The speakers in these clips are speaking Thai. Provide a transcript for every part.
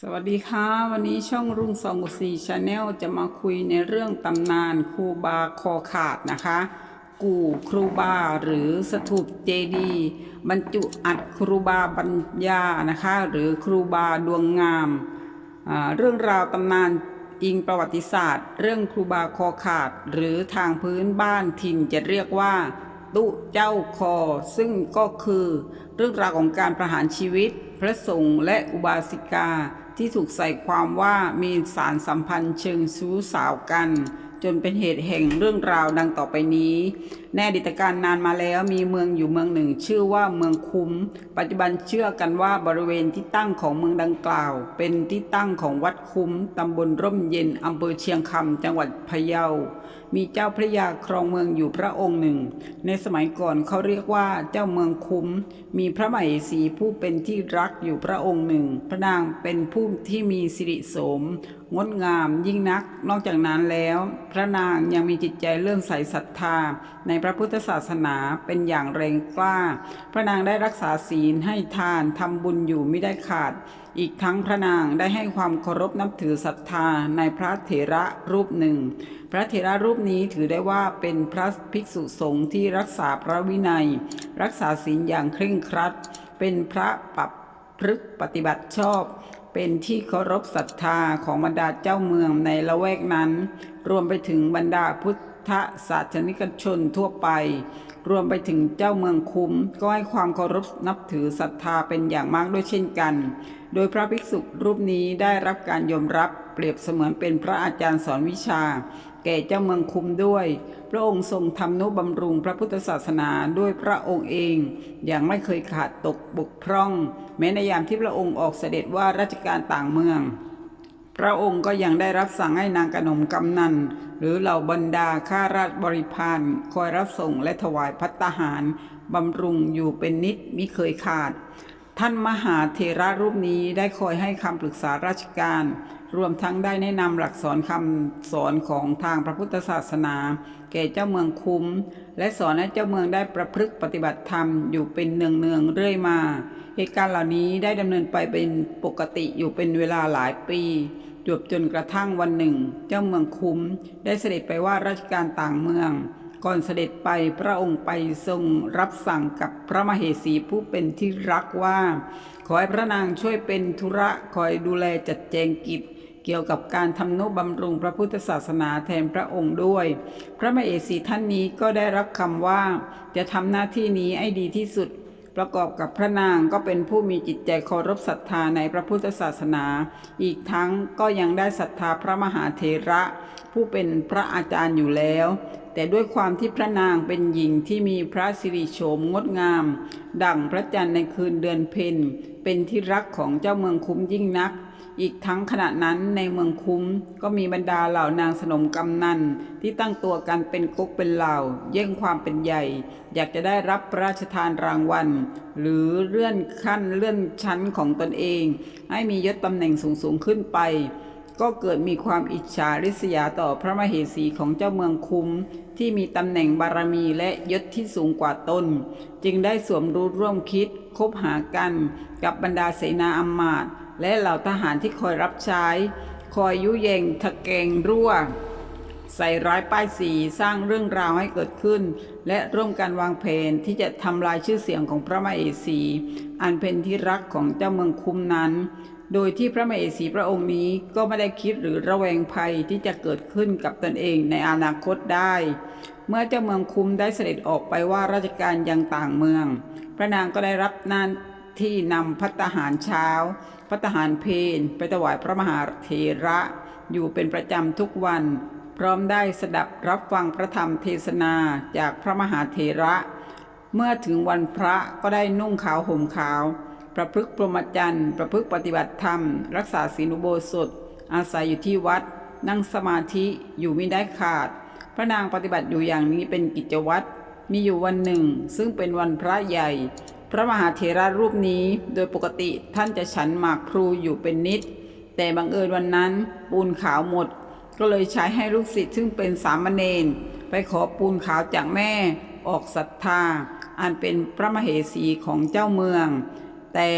สวัสดีค่ะ วันนี้ช่องรุ่งสองสี่ชาแนลจะมาคุยในเรื่องตำนานครูบาคอขาดนะคะ กู่ครูบาหรือสถูปเจดีบรรจุอัดครูบาปัญญานะคะ หรือครูบาดวงงาม เรื่องราวตำนานอิงประวัติศาสตร์ เรื่องครูบาคอขาด หรือทางพื้นบ้านถิ่นจะเรียกว่า ตุเจ้าคอ ซึ่งก็คือเรื่องราวของการประหารชีวิต พระสงฆ์และอุบาสิกา ที่ถูกใส่ความว่ามีสารสัมพันธ์เชิงชู้สาวกัน จนเป็นเหตุแห่งเรื่องราวดังต่อไปนี้ในอดีตการนานมาแล้วมีเมืองอยู่เมืองหนึ่ง ชื่อว่าเมืองคุ้ม ปัจจุบันเชื่อกันว่าบริเวณที่ตั้งของเมืองดังกล่าว เป็นที่ตั้งของวัดคุ้มตำบลร่มเย็นอำเภอเชียงคำจังหวัดพะเยา มีเจ้าพระยาครองเมืองอยู่พระองค์หนึ่ง ในสมัยก่อนเขาเรียกว่าเจ้าเมืองคุ้ม มีพระมเหสีผู้เป็นที่รักอยู่พระองค์หนึ่ง พระนางเป็นผู้ที่มีสิริโสม งดงามยิ่งนัก นอกจากนั้นแล้ว พระนางยังมีจิตใจเลื่อมใสศรัทธา ในพระพุทธศาสนาเป็นอย่างแรงกล้า พระนางได้รักษาศีลให้ทานทำบุญอยู่ไม่ได้ขาด อีกทั้งพระนางได้ให้ความเคารพนับถือศรัทธาในพระเถระรูปหนึ่ง พระเถระรูปนี้ถือได้ว่าเป็นพระภิกษุสงฆ์ที่รักษาพระวินัย รักษาศีลอย่างเคร่งครัด เป็นพระปับพฤกปฏิบัติชอบ เป็นที่เคารพศรัทธาของบรรดาเจ้าเมืองในละแวกนั้น รวมไปถึงบรรดาพุทธศาสนิกชนทั่วไป รวมไปถึงเจ้าเมืองคุ้ม ก็ให้ความเคารพนับถือศรัทธาเป็นอย่างมากด้วยเช่นกัน โดยพระภิกษุรูปนี้ได้รับการยอมรับเปรียบเสมือนเป็นพระอาจารย์สอนวิชา แก่เจ้าเมืองคุมด้วย พระองค์ทรงทำนุบำรุงพระพุทธศาสนาด้วยพระองค์เอง อย่างไม่เคยขาดตกบกพร่อง แม้ในยามที่พระองค์ออกเสด็จว่าราชการต่างเมือง พระองค์ก็ยังได้รับสั่งให้นางกนมกำนันหรือเหล่าบรรดาข้าราชบริพารคอยรับส่งและถวายพัตตาหารบำรุงอยู่เป็นนิดมิเคยขาด ท่านมหาเทระรูปนี้ได้คอยให้คำปรึกษาราชการ รวมทั้งได้แนะนำหลักสอนคำสอนของทางพระพุทธศาสนา แก่เจ้าเมืองคุ้ม และสอนให้เจ้าเมืองได้ประพฤติปฏิบัติธรรมอยู่เป็นเนืองๆเรื่อยมา เหตุการณ์เหล่านี้ได้ดำเนินไปเป็นปกติอยู่เป็นเวลาหลายปีจวบจนกระทั่งวันหนึ่ง เจ้าเมืองคุ้ม ได้เสด็จไปว่าราชการต่างเมือง ก่อนเสด็จไปพระองค์ไปทรงรับสั่งกับพระมเหสีผู้เป็นที่รักว่า ขอให้พระนางช่วยเป็นธุระคอยดูแลจัดแจงกิจเกี่ยวกับการทำนุบำรุงพระพุทธศาสนาแทนพระองค์ด้วย พระมเหสีท่านนี้ก็ได้รับคำว่า จะทำหน้าที่นี้ให้ดีที่สุด ประกอบกับพระนางก็เป็นผู้มีจิตใจเคารพศรัทธาในพระพุทธศาสนา อีกทั้งก็ยังได้ศรัทธาพระมหาเถระ ผู้เป็นพระอาจารย์อยู่แล้ว แต่ด้วยความที่พระนางเป็นหญิงที่มีพระสิริโฉมงดงาม ดั่งพระจันทร์ในคืนเดือนเพ็ญเป็นที่รักของเจ้าเมืองคุ้มยิ่งนัก อีกทั้งขณะนั้นในเมืองคุ้มก็มีบรรดาเหล่านางสนมกำนันที่ตั้งตัวกันเป็นกุ๊กเป็นเหล่าเย่งความเป็นใหญ่ อยากจะได้รับพระราชทานรางวัล หรือเลื่อนขั้นเลื่อนชั้นของตนเอง ให้มียศตำแหน่งสูงสูงขึ้นไป ก็เกิดมีความอิจฉาริษยาต่อพระมเหสีของเจ้าเมืองคุ้ม ที่มีตำแหน่งบารมีและยศที่สูงกว่าตนจึงได้สวมรู้ร่วมคิดคบหากัน กับบรรดาเสนาอำมาตย์และเหล่าทหารที่คอยรับใช้ คอยยุยงทะเกงรั่ว ใส่ร้ายป้ายสีสร้างเรื่องราวให้เกิดขึ้น และร่วมกันวางแผนที่จะทำลายชื่อเสียงของพระมเหสี อันเป็นที่รักของเจ้าเมืองคุ้มนั้น โดยที่พระมเหสีพระองค์นี้ก็ไม่ได้คิดหรือระแวงภัยที่จะเกิดขึ้นกับตนเองในอนาคตได้ เมื่อเจ้าเมืองคุ้มได้เสด็จออกไปว่าราชการยังต่างเมือง พระนางก็ได้รับหน้าที่นำพัตตาหารเช้า พัตตาหารเพลไปถวายพระมหาเถระ อยู่เป็นประจำทุกวัน พร้อมได้สดับรับฟังพระธรรมเทศนาจากพระมหาเถระ เมื่อถึงวันพระก็ได้นุ่งขาวห่มขาว ประพฤกพรหมจรรย์ ประพฤกปฏิบัติธรรม รักษาศีลอุโบสถ อาศัยอยู่ที่วัด นั่งสมาธิอยู่ไม่ได้ขาด พระนางปฏิบัติอยู่อย่างนี้เป็นกิจวัตร มีอยู่วันหนึ่ง ซึ่งเป็นวันพระใหญ่ พระมหาเถระรูปนี้โดยปกติท่านจะฉันหมากพลูอยู่เป็นนิด แต่บังเอิญวันนั้นปูนขาวหมด ก็เลยใช้ให้ลูกศิษย์ซึ่งเป็นสามเณรไปขอปูนขาวจากแม่ออกศรัทธาอันเป็นพระมเหสีของเจ้าเมือง แต่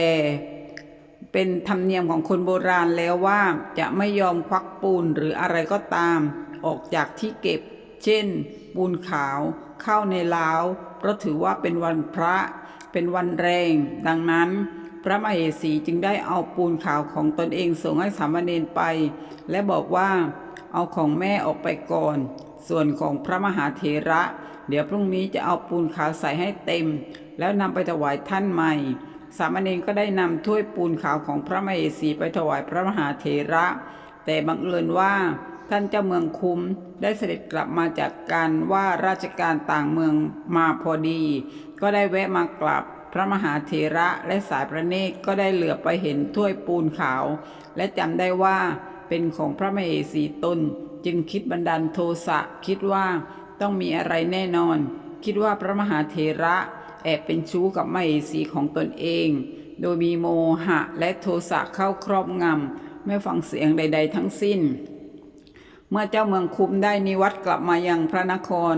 เป็นธรรมเนียมของคนโบราณแล้วว่าจะไม่ยอมควักปูนหรืออะไรก็ตาม ออกจากที่เก็บ เช่น ปูนขาว เข้าในล้าวเพราะถือว่าเป็นวันพระ เป็นวันแรง ดังนั้น พระมเหสีจึงได้เอาปูนขาวของตนเองส่งให้สามเณรไป และบอกว่า เอาของแม่ออกไปก่อน ส่วนของพระมหาเถระ เดี๋ยวพรุ่งนี้จะเอาปูนขาวใส่ให้เต็ม แล้วนำไปถวายท่านใหม่ สามเณรก็ได้นำถ้วยปูนขาวของพระมเหสีไปถวายพระมหาเถระ แต่บังเอิญว่าท่านเจ้าเมืองคุ้มได้เสด็จกลับมาจากการว่าราชการต่างเมืองมาพอดี ก็ได้แวะมากราบพระมหาเถระและสายพระเนตรก็ได้เหลือไปเห็นถ้วยปูนขาว และจำได้ว่าเป็นของพระมเหสีตนจึงคิดบันดาลโทสะคิดว่าต้องมีอะไรแน่นอน คิดว่าพระมหาเถระ แอบเป็นชู้กับไมเหสีของตนเอง โดยมีโมหะและโทสะเข้าครอบงำไม่ฟังเสียงใด ๆ ทั้งสิ้น เมื่อเจ้าเมืองคุมได้นิวัตกลับมายังพระนคร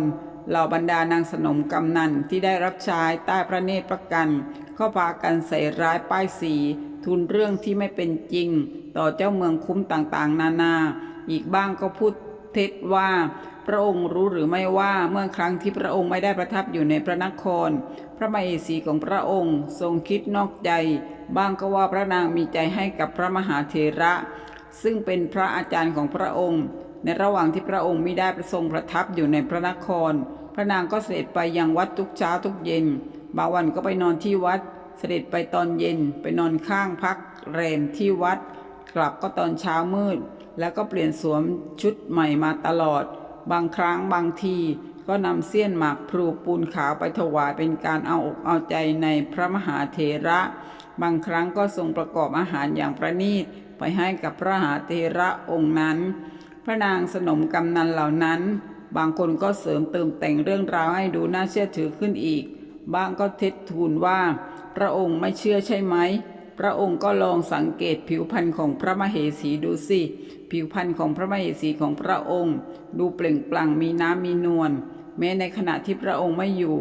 เหล่าบรรดานางสนมกำนันที่ได้รับใช้ใต้พระเนตรประกันเข้าพากันใส่ร้ายป้ายสี ทุนเรื่องที่ไม่เป็นจริง ต่อเจ้าเมืองคุ้มต่างๆ นานา อีกบ้างก็พูดเท็จว่า พระองค์รู้หรือไม่ว่าเมื่อครั้งที่พระองค์ไม่ได้ประทับอยู่ในพระนคร พระมเหสีของพระองค์ทรงคิดนอกใจ บ้างก็ว่าพระนางมีใจให้กับพระมหาเถระ ซึ่งเป็นพระอาจารย์ของพระองค์ ในระหว่างที่พระองค์ไมิได้ประทรงประทับอยู่ในพระนคร พระนางก็เสด็จไปยังวัดทุกเช้าทุกเย็น บางวันก็ไปนอนที่วัด เสด็จไปตอนเย็นไปนอนข้างพักแรมที่วัด กลับก็ตอนเช้ามืด แล้วก็เปลี่ยนสวมชุดใหม่มาตลอด บางครั้งบางทีก็นำเสี้ยนหมากพลูปูนขาวไปถวายเป็นการเอาอกเอาใจในพระมหาเถระ บางครั้งก็ทรงประกอบอาหารอย่างประณีตไปให้กับพระมหาเถระองค์นั้น พระนางสนมกำนันเหล่านั้น บางคนก็เสริมเติมแต่งเรื่องราวให้ดูน่าเชื่อถือขึ้นอีก บางก็เท็จทูลว่า พระองค์ไม่เชื่อใช่ไหม พระองค์ก็ลองสังเกตผิวพรรณของพระมเหสีดูสิ ผิวพรรณของพระมเหสีของพระองค์ ดูเปล่งปลั่งมีน้ำมีนวลแม้ในขณะที่พระองค์ไม่อยู่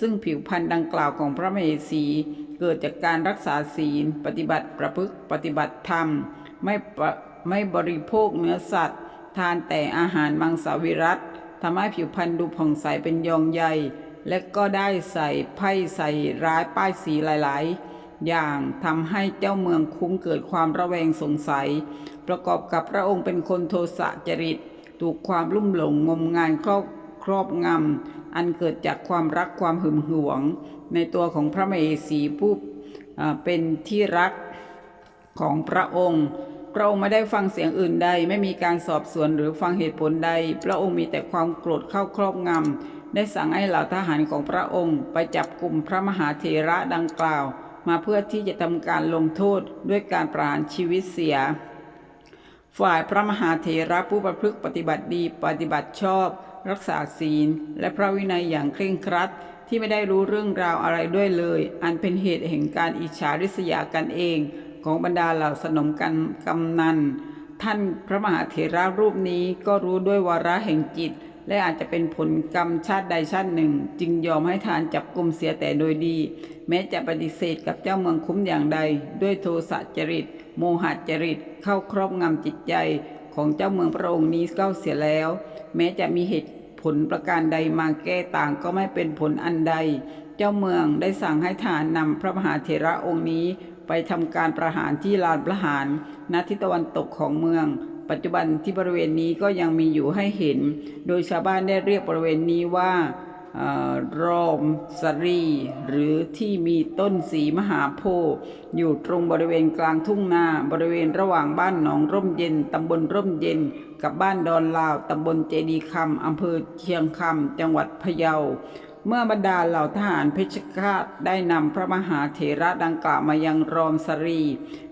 ซึ่งผิวพรรณดังกล่าวของพระมเหสีเกิดจากการรักษาศีล ปฏิบัติประพฤติปฏิบัติธรรม ไม่ไม่บริโภคเนื้อสัตว์ ทานแต่อาหารมังสวิรัตทำให้ผิวพรรณดูผ่องใสเป็นยองใย และก็ได้ใส่ไพ่ใส่ร้ายป้ายสีหลาย ๆ อย่างทำให้เจ้าเมืองคุ้มเกิดความระแวงสงสัย ประกอบกับพระองค์เป็นคนโทสะจริต ถูกความลุ่มหลงงมงายครอบครอบงำ อันเกิดจากความรักความหึงหวง ในตัวของพระมเหสีผู้เป็นที่รักของพระองค์พระองค์ไม่ได้ฟังเสียงอื่นใด ไม่มีการสอบสวนหรือฟังเหตุผลใด พระองค์มีแต่ความโกรธเข้าครอบงำ ได้สั่งให้เหล่าทหารของพระองค์ ไปจับกลุ่มพระมหาเถระดังกล่าว มาเพื่อที่จะทำการลงโทษด้วยการประหารชีวิตเสีย ฝ่ายพระมหาเถระผู้ประพฤติปฏิบัติดีปฏิบัติชอบ รักษาศีล และพระวินัยอย่างเคร่งครัดที่ไม่ได้รู้เรื่องราวอะไรด้วยเลย อันเป็นเหตุแห่งการอิจฉาริษยากันเอง ของบรรดาเหล่าสนมกันกำนัน ท่านพระมหาเถระรูปนี้ก็รู้ด้วยวาระแห่งจิต และอาจจะเป็นผลกรรมชาติใดชาติหนึ่ง จึงยอมให้ทานจับกลุ่มเสียแต่โดยดี แม้จะปฏิเสธกับเจ้าเมืองคุ้มอย่างใด ด้วยโทสะจริต โมหะจริต เข้าครอบงำจิตใจของเจ้าเมืองพระองค์นี้เก้าเสียแล้ว แม้จะมีเหตุผลประการใดมาแก้ต่างก็ไม่เป็นผลอันใด เจ้าเมืองได้สั่งให้ทหารนำพระมหาเถระองค์นี้ ไปทำการประหารที่ลานประหารณทิศตะวันตกของเมือง ปัจจุบันที่บริเวณนี้ก็ยังมีอยู่ให้เห็น โดยชาวบ้านได้เรียกบริเวณนี้ว่าอ่อรอมสรีหรือที่มีต้นสีมหาโพธิ์อยู่ตรงบริเวณกลางทุ่งนาบริเวณระหว่างบ้านหนองร่มเย็นตำบลร่มเย็น กับบ้านดอนลาวตำบลเจดีคำอำเภอเชียงคำจังหวัดพะเยา เมื่อบรรดาเหล่าทหารเพชรฆาตได้นำพระมหาเถระดังกล่าวมายังรอมสรี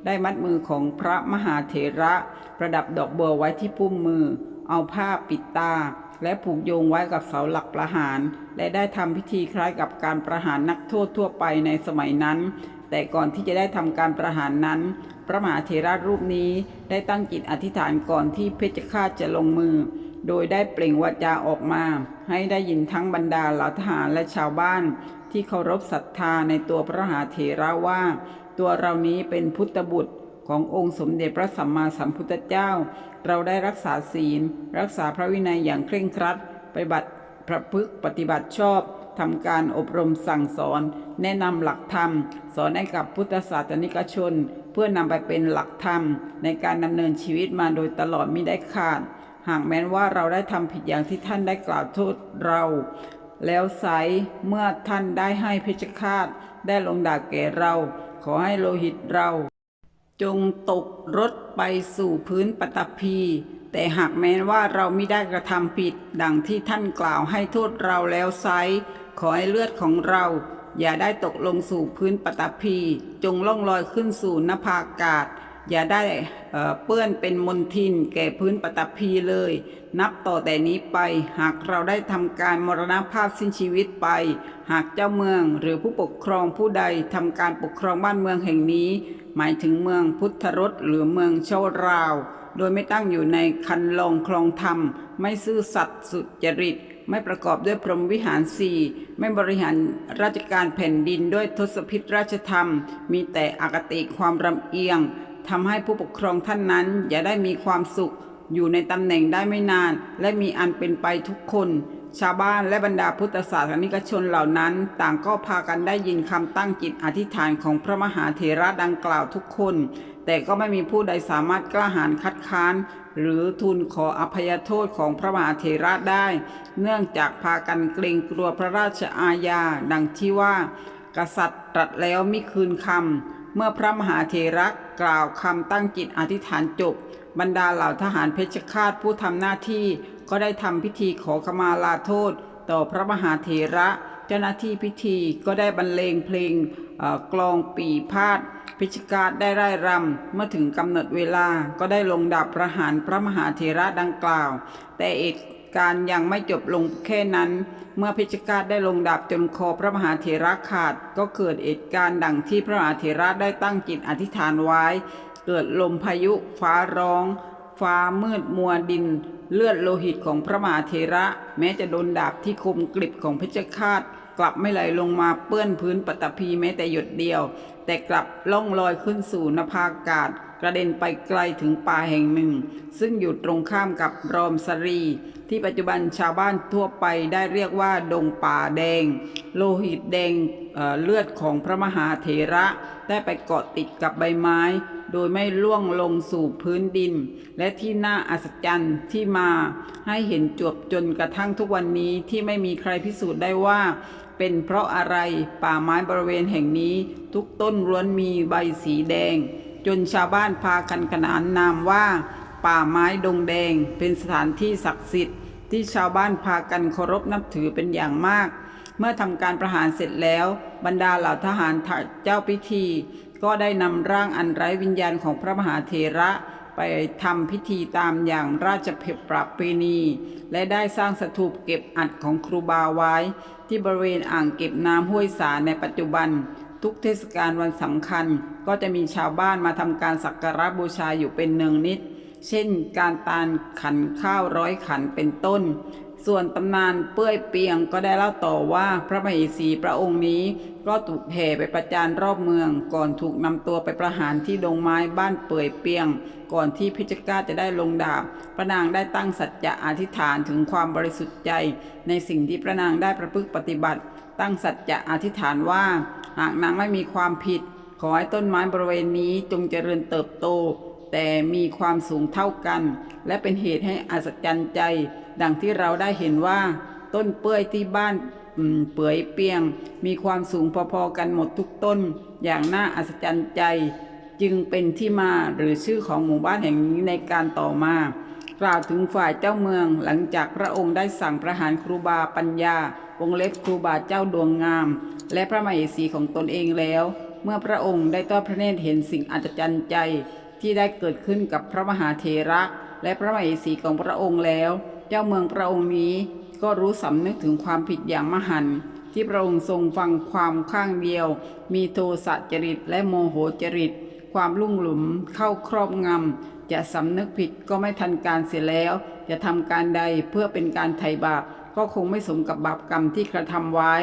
ได้มัดมือของพระมหาเถระ ประดับดอกบัวไว้ที่พุ่มมือ เอาผ้าปิดตา และผูกโยงไว้กับเสาหลักประหาร และได้ทำพิธีคล้ายกับการประหารนักโทษทั่วไปในสมัยนั้น แต่ก่อนที่จะได้ทำการประหารนั้น พระมหาเถระรูปนี้ได้ตั้งจิตอธิษฐานก่อนที่เพชฌฆาตจะลงมือ โดยได้เปล่งวาจาออกมา ให้ได้ยินทั้งบรรดาเหล่าทหารและชาวบ้าน ที่เคารพศรัทธาในตัวพระมหาเถระว่า ตัวเรานี้เป็นพุทธบุตรขององค์สมเด็จพระสัมมาสัมพุทธเจ้า เราได้รักษาศีล รักษาพระวินัยอย่างเคร่งครัดปฏิบัติประพฤติปฏิบัติชอบทำการอบรมสั่งสอน แนะนำหลักธรรม สอนให้กับพุทธศาสนิกชน เพื่อนำไปเป็นหลักธรรม ในการดำเนินชีวิตมาโดยตลอดมิได้ขาด หากแม้นว่าเราได้ทำผิดอย่างที่ท่านได้กล่าวโทษเรา แล้วไซเมื่อท่านได้ให้เพชฌฆาตได้ลงดาบแก่เรา ขอให้โลหิตเรา จงตกรถไปสู่พื้นปฐพี แต่หากแม้นว่าเราไม่ได้กระทำผิด ดังที่ท่านกล่าวให้โทษเราแล้วไซขอให้เลือดของเรา อย่าได้ตกลงสู่พื้นปฐพี จงล่องลอยขึ้นสู่นภาอากาศ อย่าได้เปื้อนเป็นมลทินแก่พื้นปฐพีเลย นับต่อแต่นี้ไป หากเราได้ทำการมรณภาพสิ้นชีวิตไป หากเจ้าเมืองหรือผู้ปกครองผู้ใดทำการปกครองบ้านเมืองแห่งนี้ หมายถึงเมืองพุทธรสหรือเมืองเชาราว โดยไม่ตั้งอยู่ในคันลองคลองธรรม ไม่ซื่อสัตย์สุจริตไม่ประกอบด้วยพรหมวิหารสี่ไม่บริหารราชการแผ่นดินด้วยทศพิธราชธรรม มีแต่อคติความรำเอียง ทำให้ผู้ปกครองท่านนั้นอย่าได้มีความสุข อยู่ในตำแหน่งได้ไม่นาน และมีอันเป็นไปทุกคน ชาวบ้านและบรรดาพุทธศาสนิกชนเหล่านั้น ต่างก็พากันได้ยินคำตั้งจิตอธิษฐานของพระมหาเถระดังกล่าวทุกคน แต่ก็ไม่มีผู้ใดสามารถกล้าหาญคัดค้าน หรือทูลขออภัยโทษของพระมหาเถระได้ เนื่องจากพากันเกรงกลัวพระราชอาญาดังที่ว่า กษัตริย์ตรัสแล้วมิคืนคำเมื่อพระมหาเถระ กล่าวคำตั้งจิตอธิษฐานจบ บรรดาเหล่าทหารเพชฌฆาตผู้ทำหน้าที่ ก็ได้ทำพิธีขอขมาลาโทษ ต่อพระมหาเถระ เจ้าหน้าที่พิธีก็ได้บรรเลงเพลงกลองปีพาดพิชกาตได้ไร่รำเมื่อถึงกำหนดเวลาก็ได้ลงดาบประหารพระมหาเถระดังกล่าว แต่เหตุ การณ์ยังไม่จบลงแค่นั้น เมื่อเพชฌฆาตได้ลงดาบจนคอพระมหาเถระขาด ก็เกิดเหตุการณ์ดังที่พระมหาเถระได้ตั้งจิตอธิษฐานไว้ เกิดลมพายุฟ้าร้อง ฟ้ามืดมัวดิน เลือดโลหิตของพระมหาเถระ แม้จะโดนดาบที่คมกริบของเพชฌฆาตกลับไม่ไหลลงมาเปื้อนพื้นปฐพีแม้แต่หยดเดียว แต่กลับล่องลอยขึ้นสู่นภาอากาศ กระเด็นไปไกลถึงป่าแห่งหนึ่ง ซึ่งอยู่ตรงข้ามกับรอมสรี ที่ปัจจุบันชาวบ้านทั่วไปได้เรียกว่าดงป่าแดง โลหิตแดงเเลือดของพระมหาเถระได้ไปเกาะติดกับใบไม้ โดยไม่ล่วงลงสู่พื้นดิน และที่น่าอัศจรรย์ที่มาให้เห็นจวบจนกระทั่งทุกวันนี้ที่ไม่มีใครพิสูจน์ได้ว่า เป็นเพราะอะไรป่าไม้บริเวณแห่งนี้ ทุกต้นล้วนมีใบสีแดง จนชาวบ้านพากันขนานนามว่า ป่าไม้ดงแดง เป็นสถานที่ศักดิ์สิทธิ์ ที่ชาวบ้านพากันเคารพนับถือเป็นอย่างมาก เมื่อทำการประหารเสร็จแล้ว บรรดาเหล่าทหารเจ้าพิธี ก็ได้นำร่างอันไร้วิญญาณของพระมหาเถระไปทำพิธีตามอย่างราชประเพณี และได้สร้างสถูปเก็บอัฐของครูบาไว้ ที่บริเวณอ่างเก็บน้ำห้วยสาในปัจจุบัน ทุกเทศกาลวันสำคัญ ก็จะมีชาวบ้านมาทำการสักการะบูชาอยู่เป็นเนืองนิด เช่น การตานขันข้าวร้อยขันเป็นต้น ส่วนตำนานเปื้อยเปียงก็ได้เล่าต่อว่าพระมเหสีพระองค์นี้ก็ถูกแห่ไปประจานรอบเมือง ก่อนถูกนำตัวไปประหารที่ดงไม้บ้านเปื่อยเปียง ก่อนที่พิจกาจะได้ลงดาบ พระนางได้ตั้งสัจจะอธิษฐานถึงความบริสุทธิ์ใจ ในสิ่งที่พระนางได้ประพฤติปฏิบัติ ตั้งสัจจะอธิษฐานว่า หากนางไม่มีความผิด ขอให้ต้นไม้บริเวณนี้จงเจริญเติบโต แต่มีความสูงเท่ากัน และเป็นเหตุให้อัศจรรย์ใจ ดังที่เราได้เห็นว่า ต้นเปื้อยที่บ้านเปื่อยเปียง มีความสูงพอๆกันหมดทุกต้น อย่างน่าอัศจรรย์ใจ จึงเป็นที่มาหรือชื่อของหมู่บ้านแห่งนี้ในการต่อมากล่าวถึงฝ่ายเจ้าเมืองหลังจากพระองค์ได้สั่งประหารครูบาปัญญาวงเล็บครูบาเจ้าดวงงาม และพระมเหสีของตนเองแล้ว เมื่อพระองค์ได้ทอดพระเนตรเห็นสิ่งอัศจรรย์ใจ ที่ได้เกิดขึ้นกับพระมหาเถระและพระมเหสีของพระองค์แล้ว เจ้าเมืองพระองค์นี้ก็รู้สำนึกถึงความผิดอย่างมหันต์ที่พระองค์ทรงฟังความข้างเดียว มีโทสะจริตและโมโหจริต ความลุ่มหลุมเข้าครอบงำ จะสำนึกผิดก็ไม่ทันการเสียแล้ว จะทำการใดเพื่อเป็นการไถ่บาปก็คงไม่สมกับบาปกรรมที่กระทำไว้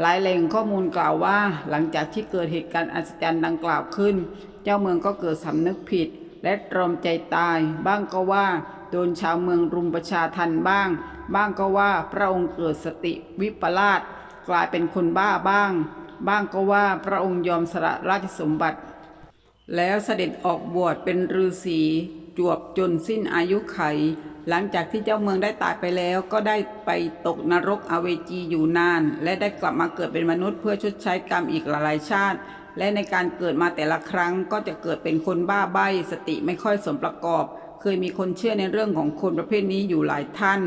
หลายแหล่งข้อมูลกล่าวว่า หลังจากที่เกิดเหตุการณ์อัศจรรย์ดังกล่าวขึ้น เจ้าเมืองก็เกิดสำนึกผิด และตรอมใจตาย บ้างก็ว่าโดนชาวเมืองรุมประชาทันบ้าง บ้างก็ว่าพระองค์เกิดสติวิปลาสกลายเป็นคนบ้าบ้าง บ้างก็ว่าพระองค์ยอมสละราชสมบัติ แล้วเสด็จออกบวชเป็นฤาษีจวบจนสิ้นอายุไข หลังจากที่เจ้าเมืองได้ตายไปแล้ว ก็ได้ไปตกนรกอเวจีอยู่นาน และได้กลับมาเกิดเป็นมนุษย์เพื่อชดใช้กรรมอีกหลายชาติ และในการเกิดมาแต่ละครั้งก็จะเกิดเป็นคนบ้าใบ้สติไม่ค่อยสมประกอบ เคยมีคนเชื่อในเรื่องของคนประเภทนี้อยู่หลายท่าน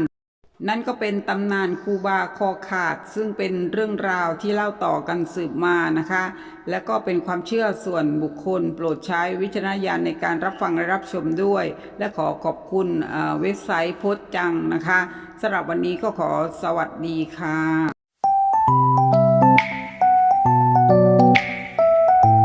นั่นก็เป็นตำนานคูบาคอขาด ซึ่งเป็นเรื่องราวที่เล่าต่อกันสืบมานะคะ และก็เป็นความเชื่อส่วนบุคคล โปรดใช้วิจารณญาณในการรับฟังและรับชมด้วย และขอขอบคุณเเว็บไซต์โพสต์จังนะคะสำหรับวันนี้ก็ขอสวัสดีค่ะ